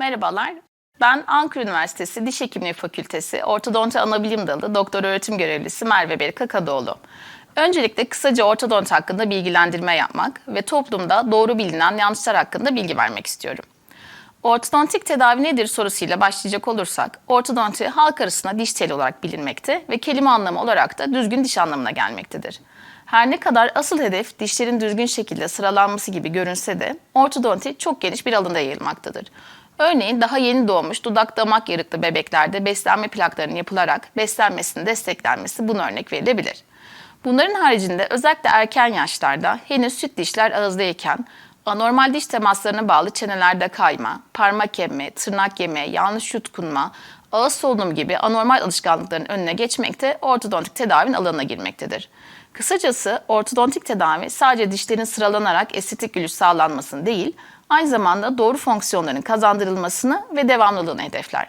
Merhabalar. Ben Ankara Üniversitesi Diş Hekimliği Fakültesi Ortodonti Anabilim Dalı Doktor Öğretim Görevlisi Merve Berika Kadıoğlu. Öncelikle kısaca ortodonti hakkında bilgilendirme yapmak ve toplumda doğru bilinen yanlışlar hakkında bilgi vermek istiyorum. Ortodontik tedavi nedir sorusuyla başlayacak olursak, ortodonti halk arasında diş teli olarak bilinmekte ve kelime anlamı olarak da düzgün diş anlamına gelmektedir. Her ne kadar asıl hedef dişlerin düzgün şekilde sıralanması gibi görünse de ortodonti çok geniş bir alanda yayılmaktadır. Örneğin daha yeni doğmuş dudak damak yarıklı bebeklerde beslenme plaklarının yapılarak beslenmesinin desteklenmesi buna örnek verilebilir. Bunların haricinde özellikle erken yaşlarda henüz süt dişler ağızdayken anormal diş temaslarına bağlı çenelerde kayma, parmak yeme, tırnak yeme, yanlış yutkunma, ağız solunum gibi anormal alışkanlıkların önüne geçmekte ortodontik tedavinin alanına girmektedir. Kısacası ortodontik tedavi sadece dişlerin sıralanarak estetik gülüş sağlanmasını değil, aynı zamanda doğru fonksiyonların kazandırılmasını ve devamlılığını hedefler.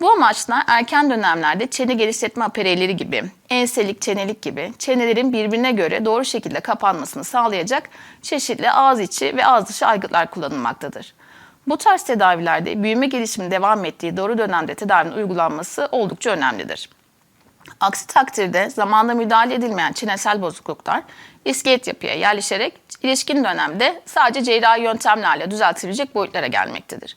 Bu amaçla erken dönemlerde çene genişletme apareyleri gibi, enselik, çenelik gibi çenelerin birbirine göre doğru şekilde kapanmasını sağlayacak çeşitli ağız içi ve ağız dışı aygıtlar kullanılmaktadır. Bu tarz tedavilerde büyüme gelişiminin devam ettiği doğru dönemde tedavinin uygulanması oldukça önemlidir. Aksi takdirde zamanda müdahale edilmeyen çenesel bozukluklar iskelet yapıya yerleşerek ilişkin dönemde sadece cerrahi yöntemlerle düzeltilecek boyutlara gelmektedir.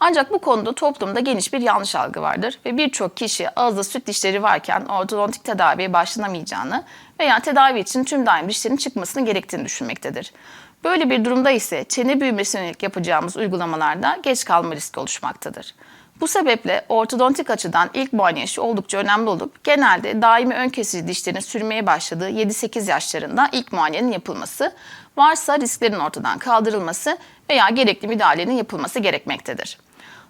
Ancak bu konuda toplumda geniş bir yanlış algı vardır ve birçok kişi ağızda süt dişleri varken ortodontik tedaviye başlanamayacağını veya tedavi için tüm daim dişlerin çıkmasını gerektiğini düşünmektedir. Böyle bir durumda ise çene büyümesine yönelik yapacağımız uygulamalarda geç kalma riski oluşmaktadır. Bu sebeple ortodontik açıdan ilk muayene yaşı oldukça önemli olup genelde daimi ön kesici dişlerin sürmeye başladığı 7-8 yaşlarında ilk muayenenin yapılması, varsa risklerin ortadan kaldırılması veya gerekli müdahalenin yapılması gerekmektedir.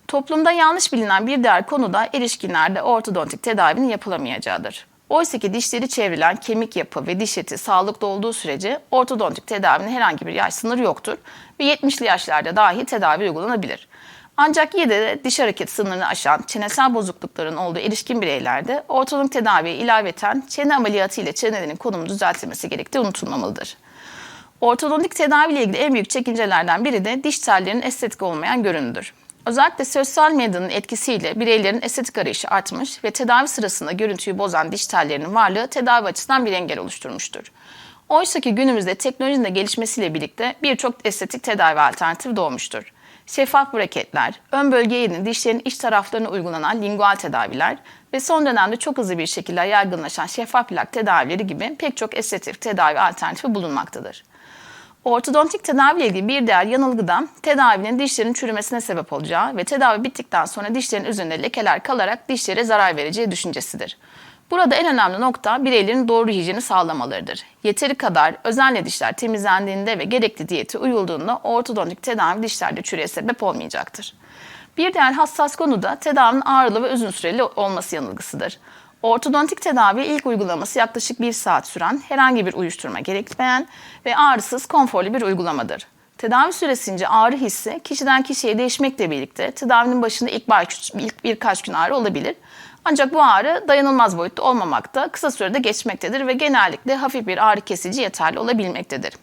Toplumda yanlış bilinen bir diğer konu da erişkinlerde ortodontik tedavinin yapılamayacağıdır. Oysa ki dişleri çevrilen kemik yapı ve diş eti sağlıklı olduğu sürece ortodontik tedavinin herhangi bir yaş sınırı yoktur ve 70'li yaşlarda dahi tedavi uygulanabilir. Ancak yine de diş hareket sınırını aşan çenesel bozuklukların olduğu erişkin bireylerde ortodontik tedaviye ilaveten çene ameliyatı ile çenelerin konumu düzeltilmesi gerektiği unutulmamalıdır. Ortodontik tedavi ile ilgili en büyük çekincelerden biri de diş tellerinin estetik olmayan görünüdür. Özellikle sosyal medyanın etkisiyle bireylerin estetik arayışı artmış ve tedavi sırasında görüntüyü bozan diş tellerinin varlığı tedavi açısından bir engel oluşturmuştur. Oysa ki günümüzde teknolojinin de gelişmesiyle birlikte birçok estetik tedavi alternatifi doğmuştur. Şeffaf braketler, ön bölge yerine dişlerin iç taraflarına uygulanan lingual tedaviler ve son dönemde çok hızlı bir şekilde yaygınlaşan şeffaf plak tedavileri gibi pek çok estetik tedavi alternatifi bulunmaktadır. Ortodontik tedavi ile ilgili bir diğer yanılgı da tedavinin dişlerin çürümesine sebep olacağı ve tedavi bittikten sonra dişlerin üzerinde lekeler kalarak dişlere zarar vereceği düşüncesidir. Burada en önemli nokta bireylerin doğru hijyeni sağlamalarıdır. Yeteri kadar özenle dişler temizlendiğinde ve gerekli diyeti uyulduğunda ortodontik tedavi dişlerde çürüye sebep olmayacaktır. Bir diğer hassas konu da tedavinin ağırlı ve uzun süreli olması yanılgısıdır. Ortodontik tedavi ilk uygulaması yaklaşık bir saat süren, herhangi bir uyuşturma gerekmeyen ve ağrısız, konforlu bir uygulamadır. Tedavi süresince ağrı hissi kişiden kişiye değişmekle birlikte tedavinin başında ilk, bir, ilk birkaç gün ağrı olabilir. Ancak bu ağrı dayanılmaz boyutta olmamakta, kısa sürede geçmektedir ve genellikle hafif bir ağrı kesici yeterli olabilmektedir.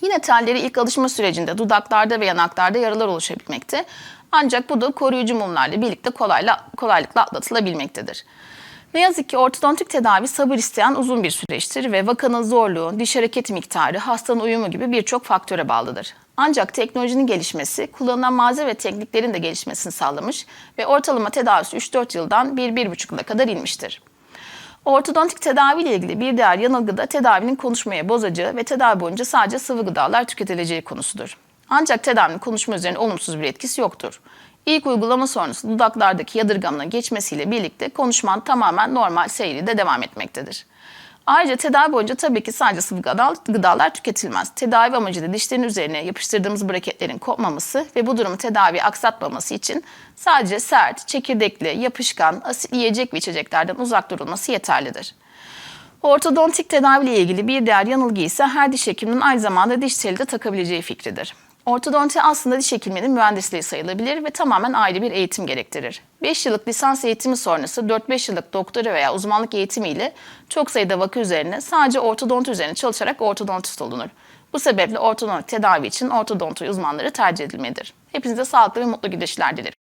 Yine telleri ilk alışma sürecinde dudaklarda ve yanaklarda yaralar oluşabilmekte. Ancak bu da koruyucu mumlarla birlikte kolayla, kolaylıkla atlatılabilmektedir. Ne yazık ki ortodontik tedavi sabır isteyen uzun bir süreçtir ve vakanın zorluğu, diş hareket miktarı, hastanın uyumu gibi birçok faktöre bağlıdır. Ancak teknolojinin gelişmesi, kullanılan malzeme ve tekniklerin de gelişmesini sağlamış ve ortalama tedavisi 3-4 yıldan 1-1,5 yıla kadar inmiştir. Ortodontik tedavi ile ilgili bir diğer yanılgı da tedavinin konuşmaya bozacağı ve tedavi boyunca sadece sıvı gıdalar tüketileceği konusudur. Ancak tedavinin konuşma üzerine olumsuz bir etkisi yoktur. İlk uygulama sonrası dudaklardaki yadırgamanın geçmesiyle birlikte konuşman tamamen normal seyri devam etmektedir. Ayrıca tedavi boyunca tabii ki sadece sıvı gıdalar tüketilmez. Tedavi amacı da dişlerin üzerine yapıştırdığımız braketlerin kopmaması ve bu durumu tedavi aksatmaması için sadece sert, çekirdekli, yapışkan, asit yiyecek ve içeceklerden uzak durulması yeterlidir. Ortodontik tedavi ile ilgili bir diğer yanılgı ise her diş hekiminin aynı zamanda diş teli de takabileceği fikridir. Ortodonti aslında diş hekimliğinin mühendisliği sayılabilir ve tamamen ayrı bir eğitim gerektirir. 5 yıllık lisans eğitimi sonrası 4-5 yıllık doktora veya uzmanlık eğitimiyle çok sayıda vaka üzerine sadece ortodonti üzerine çalışarak ortodontist olunur. Bu sebeple ortodontik tedavi için ortodonti uzmanları tercih edilmelidir. Hepinize sağlıklı ve mutlu gidişler dilerim.